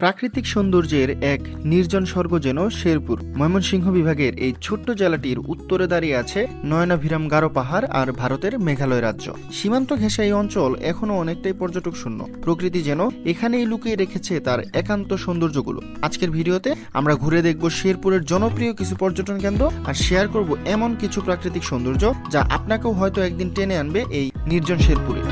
প্রাকৃতিক সৌন্দর্যের এক নির্জন স্বর্গ যেন শেরপুর। ময়মনসিংহ বিভাগের এই ছোট্ট জেলাটির উত্তরে দাঁড়িয়ে আছে নয়নাভিরাম গারো পাহাড় আর ভারতের মেঘালয় রাজ্য। সীমান্ত ঘেঁষা এই অঞ্চল এখনও অনেকটাই পর্যটক শূন্য। প্রকৃতি যেন এখানেই লুকিয়ে রেখেছে তার একান্ত সৌন্দর্যগুলো। আজকের ভিডিওতে আমরা ঘুরে দেখব শেরপুরের জনপ্রিয় কিছু পর্যটন কেন্দ্র আর শেয়ার করব এমন কিছু প্রাকৃতিক সৌন্দর্য যা আপনাকেও হয়তো একদিন টেনে আনবে এই নির্জন শেরপুরে।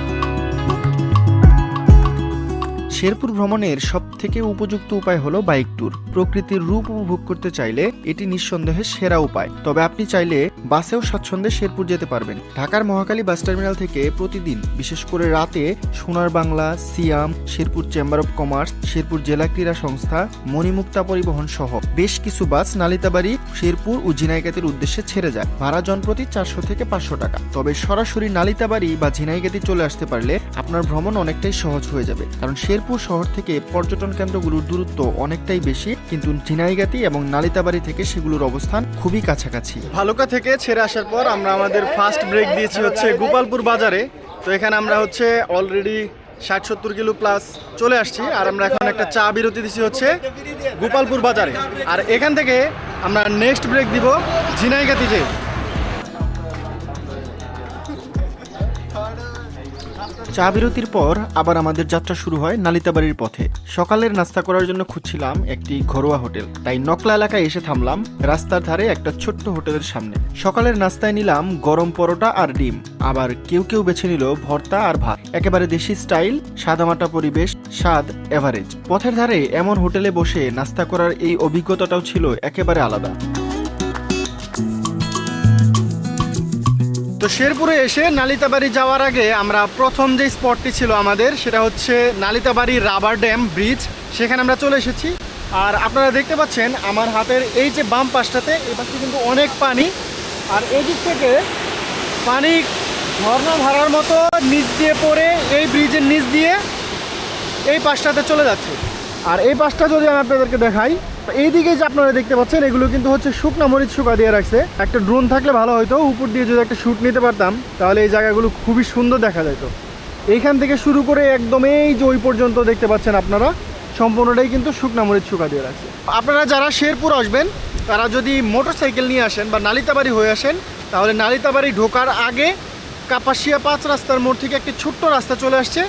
শেরপুর ভ্রমণের সব থেকে উপযুক্ত উপায় হলো বাইক ট্যুর। প্রকৃতির রূপ উপভোগ করতে চাইলে এটি নিঃসন্দেহে সেরা উপায়। তবে আপনি চাইলে বাসেও স্বাচ্ছন্দ্যে শেরপুর যেতে পারবেন। ঢাকার মহাকালী বাস টার্মিনাল থেকে প্রতিদিন, বিশেষ করে রাতে, Sonar Bangla, Siam, Sherpur chamber of commerce, Sherpur জেলা ক্রীড়া সংস্থা, মণিমুক্তা পরিবহন সহ বেশ কিছু বাস নালিতাবাড়ি, শেরপুর ও ঝিনাইগাতির উদ্দেশ্যে ছেড়ে যায়। ভাড়া জনপ্রতি চারশো থেকে পাঁচশো টাকা। তবে সরাসরি নালিতাবাড়ি বা ঝিনাইগাতি চলে আসতে পারলে আপনার ভ্রমণ অনেকটাই সহজ হয়ে যাবে। কারণ শেরপুর শহর থেকে পর্যটন কেন্দ্রগুলোর দূরত্ব অনেকটাই বেশি, কিন্তু ঝিনাইগাতি এবং নালিতাবাড়ি থেকে সেগুলোর অবস্থান খুবই কাছাকাছি। ভালুকা থেকে ছেড়ে আসার পর আমরা আমাদের ফার্স্ট ব্রেক দিয়েছি হচ্ছে গোপালপুর বাজারে। তো এখানে আমরা হচ্ছে অলরেডি ষাট সত্তর কিলো প্লাস চলে আসছি, আর আমরা এখন একটা চা বিরতি দিচ্ছি হচ্ছে গোপালপুর বাজারে। আর এখান থেকে আমরা নেক্সট ব্রেক দিব ঝিনাইগাতি যে চা বিরতির পর আবার আমাদের যাত্রা শুরু হয় নালিতাবাড়ির পথে। সকালের নাস্তা করার জন্য খুঁজছিলাম একটি ঘরোয়া হোটেল। তাই নকলা এলাকায় এসে থামলাম রাস্তার ধারে একটা ছোট্ট হোটেলের সামনে। সকালের নাস্তায় নিলাম গরম পরোটা আর ডিম। আবার কেউ কেউ বেছে নিল ভর্তা আর ভাত। একেবারে দেশি স্টাইল, সাদামাটা পরিবেশ, স্বাদ, এভারেজ। পথের ধারে এমন হোটেলে বসে নাস্তা করার এই অভিজ্ঞতাটাও ছিল একেবারে আলাদা। তো শেরপুরে এসে নালিতাবাড়ি যাওয়ার আগে আমরা প্রথম যে স্পটটি ছিল আমাদের, সেটা হচ্ছে নালিতাবাড়ি রাবার ড্যাম ব্রিজ। সেখানে আমরা চলে এসেছি। আর আপনারা দেখতে পাচ্ছেন, আমার হাতের এই যে বাম পাশটাতে, এই পাশে কিন্তু অনেক পানি। আর এই দিক থেকে পানি ঝর্ণা ধারার মতো নিচ দিয়ে পড়ে এই ব্রিজের নিচ দিয়ে এই পাশটাতে চলে যাচ্ছে। আর এই পাশটা যদি আমি আপনাদেরকে দেখাই এইদিকে যে আপনারা দেখতে পাচ্ছেন, এগুলো কিন্তু হচ্ছে শুকনা মরিচ শুকা দিয়ে রাখছে। একটা ড্রোন থাকলে ভালো হতো উপর দিয়ে যদি একটা শ্যুট নিতে পারতাম, তাহলে এই জায়গাগুলো খুবই সুন্দর দেখা যেত এইখান থেকে শুরু করে একদম এই যে ওই পর্যন্ত দেখতে পাচ্ছেন আপনারা, সম্পূর্ণটাই কিন্তু শুকনা মরিচ শুকা দিয়ে রাখছে। আপনারা যারা শেরপুর আসবেন, তারা যদি মোটর সাইকেল নিয়ে আসেন বা নালিতাবাড়ি হয়ে আসেন, তাহলে নালিতাবাড়ি ঢোকার আগে কাপাসিয়া পাঁচ রাস্তার মোড় থেকে একটি ছোট্ট রাস্তা চলে আসছে।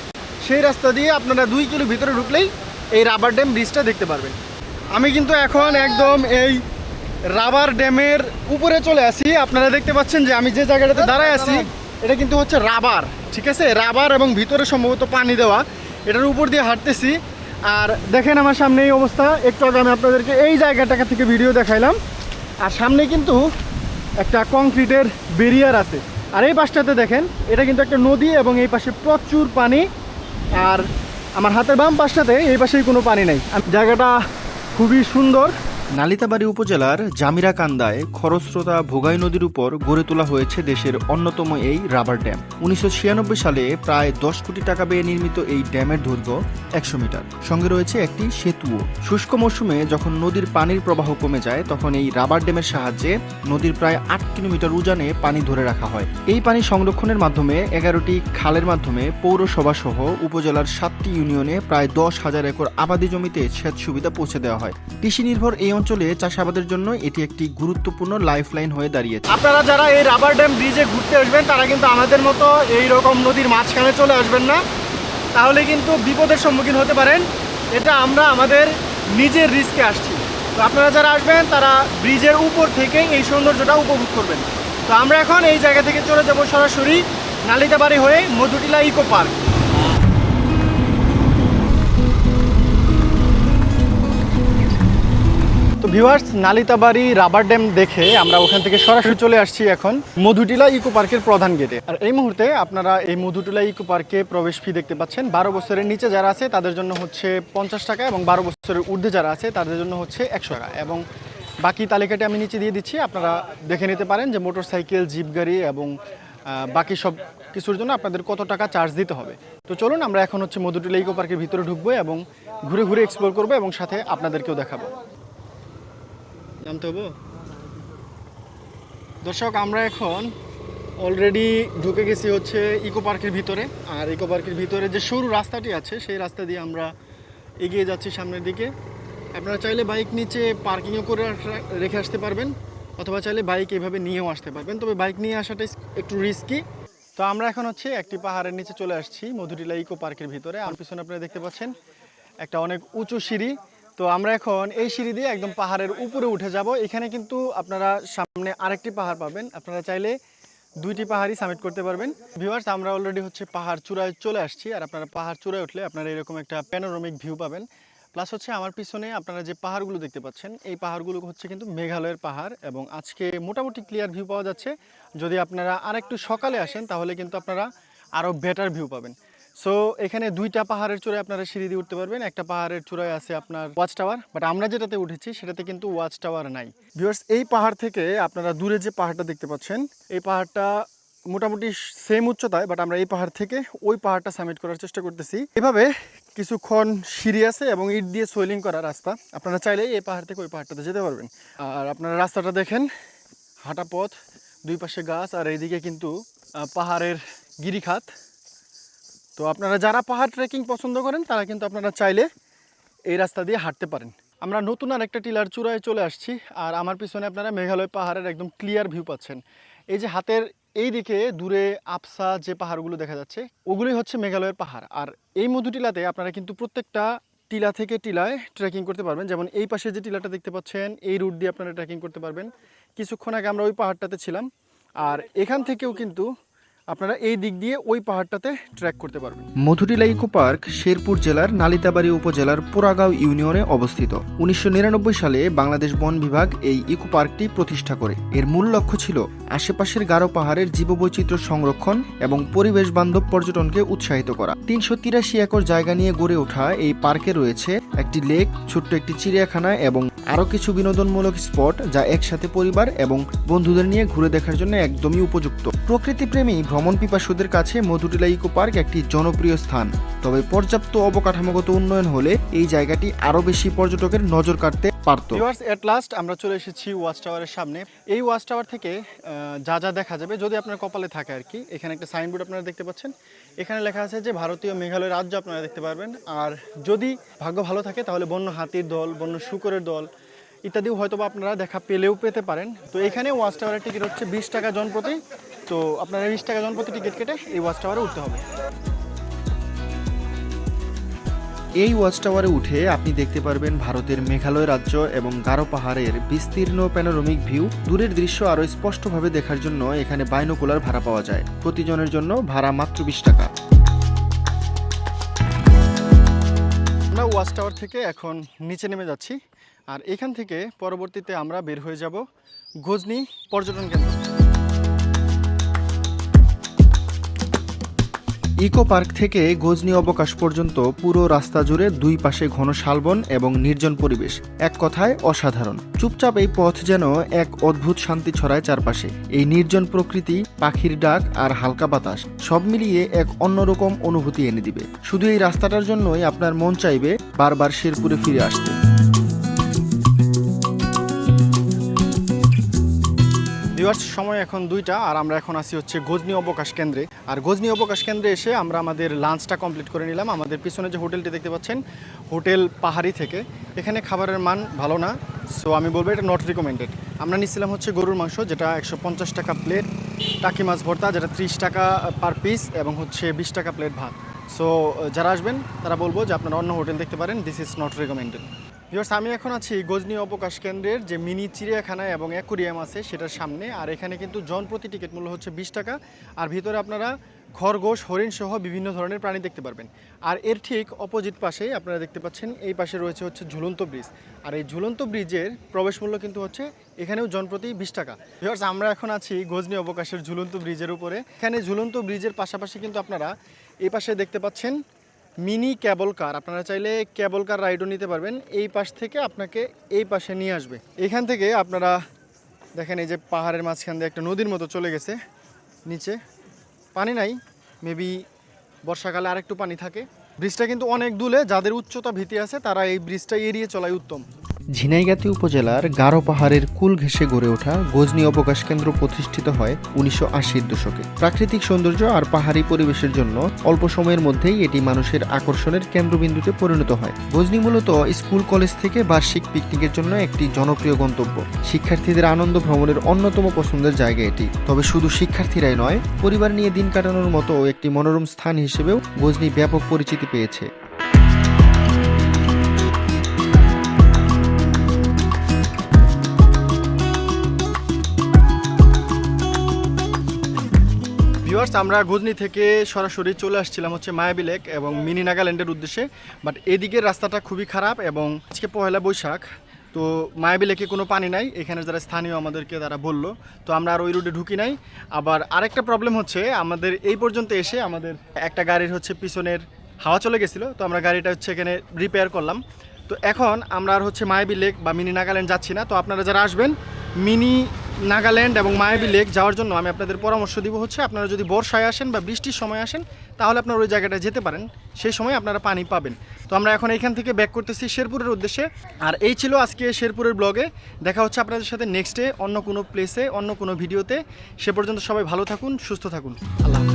সেই রাস্তা দিয়ে আপনারা দুই কিলো ভিতরে ঢুকলেই এই রাবার ড্যাম ব্রিজটা দেখতে পারবেন। আমি কিন্তু এখন একদম এই রাবার ড্যামের উপরে চলে আসি। আপনারা দেখতে পাচ্ছেন যে আমি যে জায়গাটাতে দাঁড়ায় আছি, এটা কিন্তু হচ্ছে রাবার, ঠিক আছে? রাবার এবং ভিতরে সম্ভবত পানি দেওয়া। এটার উপর দিয়ে হাঁটতেছি। আর দেখেন আমার সামনে এই অবস্থা। একটু আগে আমি আপনাদেরকে এই জায়গাটা থেকে ভিডিও দেখাইলাম। আর সামনে কিন্তু একটা কংক্রিটের বেরিয়ার আছে। আর এই পাশটাতে দেখেন, এটা কিন্তু একটা নদী এবং এই পাশে প্রচুর পানি। আর আমার হাতের বাম পাশটাতে এই পাশেই কোনো পানি নেই। জায়গাটা খুবই সুন্দর। নালিতাবাড়ি উপজেলার জামিরা কান্দায় খরস্রোতা ভোগাই নদীর উপর গড়ে তোলা হয়েছে দেশের অন্যতম এই রাবার ড্যাম। উনিশশো ছিয়ানব্বই সালে প্রায় দশ কোটি টাকা ব্যয়ে নির্মিত এই ড্যামের দৈর্ঘ্য একশো মিটার। সঙ্গে রয়েছে একটি সেতুও। শুষ্ক মৌসুমে যখন নদীর পানির প্রবাহ কমে যায়, তখন এই রাবার ড্যামের সাহায্যে নদীর প্রায় আট কিলোমিটার উজানে পানি ধরে রাখা হয়। এই পানি সংরক্ষণের মাধ্যমে এগারোটি খালের মাধ্যমে পৌরসভা সহ উপজেলার সাতটি ইউনিয়নে প্রায় দশ হাজার একর আবাদি জমিতে সেচ সুবিধা পৌঁছে দেওয়া হয়। কৃষি নির্ভর এই অঞ্চলে চাষাবাদের জন্য এটি একটি গুরুত্বপূর্ণ লাইফলাইন হয়ে দাঁড়িয়েছে। আপনারা যারা এই রাবার ড্যাম ব্রিজে ঘুরতে আসবেন, তারা কিন্তু আমাদের মতো এই রকম নদীর মাঝখানে চলে আসবেন না। তাহলে কিন্তু বিপদের সম্মুখীন হতে পারেন। এটা আমরা আমাদের নিজের রিস্কে আসছি। তো আপনারা যারা আসবেন, তারা ব্রিজের উপর থেকে এই সৌন্দর্যটা উপভোগ করবেন। তো আমরা এখন এই জায়গা থেকে চলে যাব সরাসরি নালিতাবাড়ি হয়ে Madhutila eco park viewers, Nalitabari rubber dam দেখে আমরা ওখান থেকে সরাসরি চলে আসছি এখন মধুটিলা ইকো পার্কের প্রধান গেটে। আর এই মুহূর্তে আপনারা এই মধুটিলা ইকো পার্কে প্রবেশ ফি দেখতে পাচ্ছেন। বারো বছরের নিচে যারা আছে, তাদের জন্য হচ্ছে পঞ্চাশ টাকা এবং বারো বছরের ঊর্ধ্বে যারা আছে, তাদের জন্য হচ্ছে একশো টাকা। এবং বাকি তালিকাটি আমি নিচে দিয়ে দিচ্ছি, আপনারা দেখে নিতে পারেন যে মোটর সাইকেল জিপ গাড়ি এবং বাকি সব কিছুর জন্য আপনাদের কত টাকা চার্জ দিতে হবে। তো চলুন, আমরা এখন হচ্ছে মধুটিলা ইকো পার্কের ভিতরে ঢুকবো এবং ঘুরে ঘুরে এক্সপ্লোর করব এবং সাথে আপনাদেরকেও দেখাবো। জানতে হব? দর্শক, আমরা এখন অলরেডি ঢুকে গেছি হচ্ছে ইকো পার্কের ভিতরে। আর ইকো পার্কের ভিতরে যে সরু রাস্তাটি আছে, সেই রাস্তা দিয়ে আমরা এগিয়ে যাচ্ছি সামনের দিকে। আপনারা চাইলে বাইক নিচে পার্কিংও করে রেখে আসতে পারবেন, অথবা চাইলে বাইক এভাবে নিয়েও আসতে পারবেন। তবে বাইক নিয়ে আসাটা একটু রিস্কি তো আমরা এখন হচ্ছে একটি পাহাড়ের নিচে চলে আসছি, মধুটিলা ইকো পার্কের ভিতরে। আমার পিছনে আপনারা দেখতে পাচ্ছেন, একটা অনেক উঁচু সিঁড়ি। তো আমরা এখন এই সিঁড়ি দিয়ে একদম পাহাড়ের উপরে উঠে যাব। এখানে কিন্তু আপনারা সামনে আরেকটি পাহাড় পাবেন। আপনারা চাইলে দুইটি পাহাড়ই সামিট করতে পারবেন। ভিউয়ার্স আমরা অলরেডি হচ্ছে পাহাড় চূড়ায় চলে আসছি আর আপনারা পাহাড় চূড়ায় উঠলে আপনারা এরকম একটা প্যানোরামিক ভিউ পাবেন। প্লাস হচ্ছে আমার পিছনে আপনারা যে পাহাড়গুলো দেখতে পাচ্ছেন, এই পাহাড়গুলো হচ্ছে কিন্তু মেঘালয়ের পাহাড় এবং আজকে মোটামুটি ক্লিয়ার ভিউ পাওয়া যাচ্ছে। যদি আপনারা আরেকটু সকালে আসেন, তাহলে কিন্তু আপনারা আরও বেটার ভিউ পাবেন। সো এখানে দুইটা পাহাড়ের চূড়ায় আপনারা সিঁড়ি দিয়ে উঠতে পারবেন। একটা পাহাড়ের চূড়ায় আছে আপনার ওয়াচ টাওয়ার বাট আমরা যেটাতে উঠেছি সেটাতে কিন্তু ওয়াচ টাওয়ার নাই। ভিউয়ার্স এই পাহাড় থেকে আপনারা দূরে যে পাহাড়টা দেখতে পাচ্ছেন, এই পাহাড়টা মোটামুটি সেম উচ্চতায় বাট আমরা এই পাহাড় থেকে ওই পাহাড়টা সামিট করার চেষ্টা করতেছি। এভাবে কিছুক্ষণ সিঁড়ি আছে এবং ইট দিয়ে সোয়েলিং করা রাস্তা। আপনারা চাইলেই এই পাহাড় থেকে ওই পাহাড়টাতে যেতে পারবেন। আর আপনারা রাস্তাটা দেখেন, হাঁটা পথ, দুই পাশে গাছ, আর এইদিকে কিন্তু পাহাড়ের গিরিখাত। তো আপনারা যারা পাহাড় ট্রেকিং পছন্দ করেন, তারা কিন্তু আপনারা চাইলে এই রাস্তা দিয়ে হাঁটতে পারেন। আমরা নতুন আর একটা টিলার চূড়ায় চলে আসছি, আর আমার পিছনে আপনারা মেঘালয় পাহাড়ের একদম ক্লিয়ার ভিউ পাচ্ছেন। এই যে হাতের এই দিকে দূরে আপসা যে পাহাড়গুলো দেখা যাচ্ছে, ওগুলোই হচ্ছে মেঘালয়ের পাহাড়। আর এই মধু টিলাতে আপনারা কিন্তু প্রত্যেকটা টিলা থেকে টিলায় ট্রেকিং করতে পারবেন। যেমন এই পাশে যে টিলাটা দেখতে পাচ্ছেন, এই রুট দিয়ে আপনারা ট্রেকিং করতে পারবেন। কিছুক্ষণ আগে আমরা ওই পাহাড়টাতে ছিলাম, আর এখান থেকেও কিন্তু আপনারা এই দিক দিয়ে ওই পাহাড়টাতে ট্রেক করতে পারবেন। মধুটিলা ইকো পার্ক শেরপুর জেলার নালিতাবাড়ি উপজেলার পোড়াগাঁও ইউনিয়নে অবস্থিত। উনিশশো নিরানব্বই সালে বাংলাদেশ বন বিভাগ এই ইকো পার্কটি প্রতিষ্ঠা করে। এর মূল লক্ষ্য ছিল আশেপাশের গারো পাহাড়ের জীববৈচিত্র্য সংরক্ষণ এবং পরিবেশ বান্ধব পর্যটনকে উৎসাহিত করা। তিনশো তিরাশি একর জায়গা নিয়ে গড়ে ওঠা এই পার্কে রয়েছে একটি লেক, ছোট্ট একটি চিড়িয়াখানা এবং আরও কিছু বিনোদনমূলক স্পট যা একসাথে পরিবার এবং বন্ধুদের নিয়ে ঘুরে দেখার জন্য একদমই উপযুক্ত। প্রকৃতিপ্রেমী ভ্রমণ পিপাসুদের কাছে মধুটিলা ইকো পার্ক একটি জনপ্রিয় স্থান। তবে পর্যাপ্ত অবকাঠামোগত উন্নয়ন হলে এই জায়গাটি আরও বেশি পর্যটকের নজর কাটতে পারত। ভিউয়ার্স এট লাস্ট আমরা চলে এসেছি ওয়াচ টাওয়ারের সামনে। এই ওয়াচ টাওয়ার থেকে যা যা দেখা যাবে, যদি আপনার কপালে থাকে আর কি, এখানে একটা সাইনবোর্ড আপনারা দেখতে পাচ্ছেন। এখানে লেখা আছে যে, ভারতীয় মেঘালয় রাজ্য আপনারা দেখতে পারবেন। আর যদি ভাগ্য ভালো থাকে, তাহলে বন্য হাতির দল, বন্য শুকরের দল ইত্যাদিও হয়তো আপনারা দেখা পেলেও পেতে পারেন। তো এখানে ওয়াচ টাওয়ারের টিকিট হচ্ছে বিশ টাকা জনপ্রতি। তো আপনারা বিশ টাকা জনপ্রতি টিকিট কেটে এই ওয়াচ টাওয়ারে উঠতে হবে। এই ওয়াচ টাওয়ারে উঠে আপনি দেখতে পারবেন ভারতের মেঘালয় রাজ্য এবং গারো পাহাড়ের বিস্তীর্ণ প্যানোরামিক ভিউ দূরের দৃশ্য আরও স্পষ্টভাবে দেখার জন্য এখানে বাইনোকুলার ভাড়া পাওয়া যায়। প্রতিজনের জন্য ভাড়া মাত্র বিশ টাকা। আমরা ওয়াচ টাওয়ার থেকে এখন নিচে নেমে যাচ্ছি। আর এখান থেকে পরবর্তীতে আমরা বের হয়ে যাব গজনি পর্যটন কেন্দ্র। ইকো পার্ক থেকে গজনি অবকাশ পর্যন্ত পুরো রাস্তা জুড়ে দুই পাশে ঘন শালবন এবং নির্জন পরিবেশ। এক কথায় অসাধারণ। চুপচাপ এই পথ যেন এক অদ্ভুত শান্তি ছড়ায় চারপাশে। এই নির্জন প্রকৃতি, পাখির ডাক আর হালকা বাতাস, সব মিলিয়ে এক অন্যরকম অনুভূতি এনে দিবে। শুধু এই রাস্তাটার জন্যই আপনার মন চাইবে বারবার শেরপুরে ফিরে আসতে। ভিউয়ার্স সময় এখন দুইটা, আর আমরা এখন আসি হচ্ছে গজনি অবকাশ কেন্দ্রে। আর গজনি অবকাশ কেন্দ্রে এসে আমরা আমাদের লাঞ্চটা কমপ্লিট করে নিলাম। আমাদের পিছনে যে হোটেলটি দেখতে পাচ্ছেন, হোটেল পাহাড়ি থেকে। এখানে খাবারের মান ভালো না সো আমি বলব এটা নট রিকমেন্ডেড আমরা নিচ্ছিলাম হচ্ছে গরুর মাংস, যেটা একশো পঞ্চাশ টাকা প্লেট টাকি মাছ ভর্তা, যেটা ত্রিশ টাকা পার পিস এবং হচ্ছে বিশ টাকা প্লেট ভাত। সো যারা আসবেন, তারা বলব যে আপনারা অন্য হোটেল দেখতে পারেন this is not recommended viewers আমি এখন আছি গজনি অবকাশ কেন্দ্রের যে মিনি চিড়িয়াখানা এবং অ্যাকুরিয়াম আছে, সেটার সামনে। আর এখানে কিন্তু জন প্রতি টিকিট মূল্য হচ্ছে বিশ টাকা। আর ভিতরে আপনারা খরগোশ হরিণ সহ বিভিন্ন ধরনের প্রাণী দেখতে পারবেন। আর এর ঠিক অপোজিট পাশেই আপনারা দেখতে পাচ্ছেন, এই পাশে রয়েছে হচ্ছে ঝুলন্ত ব্রিজ। আর এই ঝুলন্ত ব্রিজের প্রবেশ মূল্য কিন্তু হচ্ছে এখানেও জনপ্রতি বিশ টাকা। ভিউয়ার্স আমরা এখন আছি গজনী অবকাশের ঝুলন্ত ব্রিজের উপরে। এখানে ঝুলন্ত ব্রিজের পাশাপাশি কিন্তু আপনারা এই পাশে দেখতে পাচ্ছেন মিনি ক্যাবল কার। আপনারা চাইলে ক্যাবল কার রাইডও নিতে পারবেন। এই পাশ থেকে আপনাকে এই পাশে নিয়ে আসবে। এখান থেকে আপনারা দেখেন এই যে পাহাড়ের মাঝখান দিয়ে একটা নদীর মতো চলে গেছে। নিচে পানি নাই, মেবি বর্ষাকালে আরেকটু পানি থাকে। ব্রিজটা কিন্তু অনেক দূরে, যাদের উচ্চতা ভীতি আছে, তারা এই ব্রিজটা এড়িয়ে চলাই উত্তম। ঝিনাইগাতি উপজেলার গারো পাহাড়ের কুল ঘেঁষে গড়ে ওঠা গজনি অবকাশ কেন্দ্র প্রতিষ্ঠিত হয় উনিশশো আশির দশকে। প্রাকৃতিক সৌন্দর্য আর পাহাড়ি পরিবেশের জন্য অল্প সময়ের মধ্যেই এটি মানুষের আকর্ষণের কেন্দ্রবিন্দুতে পরিণত হয়। গজনি মূলত স্কুল, কলেজ থেকে বার্ষিক পিকনিকের জন্য একটি জনপ্রিয় গন্তব্য। শিক্ষার্থীদের আনন্দ ভ্রমণের অন্যতম পছন্দের জায়গা এটি। তবে শুধু শিক্ষার্থীরাই নয়, পরিবার নিয়ে দিন কাটানোর মতো একটি মনোরম স্থান হিসেবেও গজনি ব্যাপক পরিচিতি পেয়েছে। ভিউয়ার্স আমরা গজনি থেকে সরাসরি চলে আসছিলাম হচ্ছে মায়াবী লেক এবং মিনি নাগাল্যান্ডের উদ্দেশ্যে। বাট এদিকের রাস্তাটা খুবই খারাপ এবং আজকে পয়লা বৈশাখ, তো মায়াবী লেকে কোনো পানি নাই, এখানে যারা স্থানীয় আমাদেরকে তারা বলল। তো আমরা আর ওই রুটে ঢুকি নাই। আবার আরেকটা প্রবলেম হচ্ছে, আমাদের এই পর্যন্ত এসে আমাদের একটা গাড়ির হচ্ছে পিছনের হাওয়া চলে গেছিল, তো আমরা গাড়িটা হচ্ছে এখানে রিপেয়ার করলাম। তো এখন আমরা আর হচ্ছে মায়াবী লেক বা মিনি নাগাল্যান্ড যাচ্ছি না। তো আপনারা যারা আসবেন, মিনি নাগাল্যান্ড এবং মায়াবী লেক যাওয়ার জন্য আমি আপনাদের পরামর্শ দিব হচ্ছে, আপনারা যদি বর্ষায় আসেন বা বৃষ্টির সময় আসেন, তাহলে আপনারা ওই জায়গাটা যেতে পারেন। সেই সময় আপনারা পানি পাবেন। তো আমরা এখন এখান থেকে ব্যাক করতেছি শেরপুরের উদ্দেশ্যে। আর এই ছিল আজকে শেরপুরের ব্লগে দেখা হচ্ছে আপনাদের সাথে নেক্সট ডে অন্য কোনো প্লেসে অন্য কোনো ভিডিওতে সে পর্যন্ত সবাই ভালো থাকুন, সুস্থ থাকুন। আল্লাহ